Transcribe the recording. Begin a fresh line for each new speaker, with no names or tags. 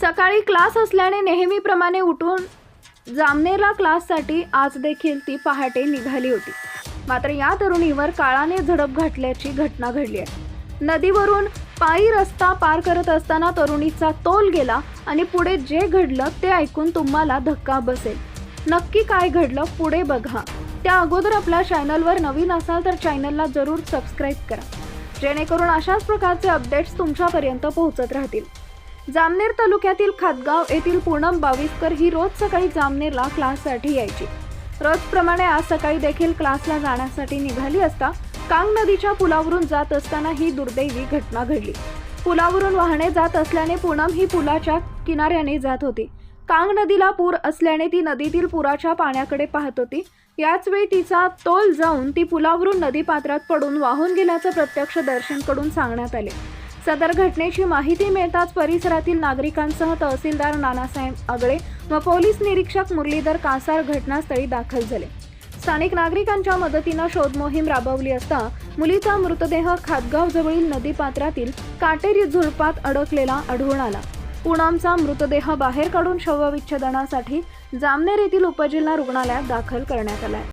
सकाळी क्लास असल्याने नेहमीप्रमाणे उठून जामनेरला क्लाससाठी आज देखील ती पहाटे निघाली होती. मात्र या तरुणीवर काळाने झडप घातल्याची घटना घडली आहे. नदीवरून पायी रस्ता पार करत असताना तरुणीचा तोल गेला आणि पुढे जे घडलं ते ऐकून तुम्हाला धक्का बसेल. नक्की काय घडलं पुढे बघा. त्या अगोदर आपल्या चॅनलवर नवीन असाल तर चॅनलला जरूर सबस्क्राईब करा. जेणेकरून अशाच प्रकारचे अपडेट्स तुमच्यापर्यंत पोहोचत राहतील. जामनेर तालुक्यातील खातगाव येथील पूनम बाविस्कर ही रोज सकाळी जामनेरला क्लाससाठी यायची. रोजप्रमाणे आज सकाळी देखील क्लासला जाण्यासाठी निघाली असता कांग नदीच्या पुलावरून जात असताना ही दुर्दैवी घटना घडली. पुलावरून वाहने जात असल्याने पूनम ही पुलाच्या किनाऱ्याने जात होती. कांग नदीला पूर असल्याने ती नदीतील पुराच्या पाण्याकडे पाहत होती. याचवेळी तिचा तोल जाऊन ती पुलावरून नदीपात्रात पडून वाहून गेल्याचं प्रत्यक्ष दर्शनकडून सांगण्यात आले. सदर घटनेची माहिती मिळताच परिसरातील नागरिकांसह तहसीलदार नानासाहेब आगळे व पोलीस निरीक्षक मुरलीधर कासार घटनास्थळी दाखल झाले. स्थानिक नागरिकांच्या मदतीनं शोध मोहीम राबवली असता मुलीचा मृतदेह खातगाव जवळील नदीपात्रातील काटेरी झुडपात अडकलेला आढळून आला. पूनमचा मृतदेह बाहेर काढून शवविच्छेदनासाठी जामनेर येथील उपजिल्हा रुग्णालयात दाखल करण्यात आला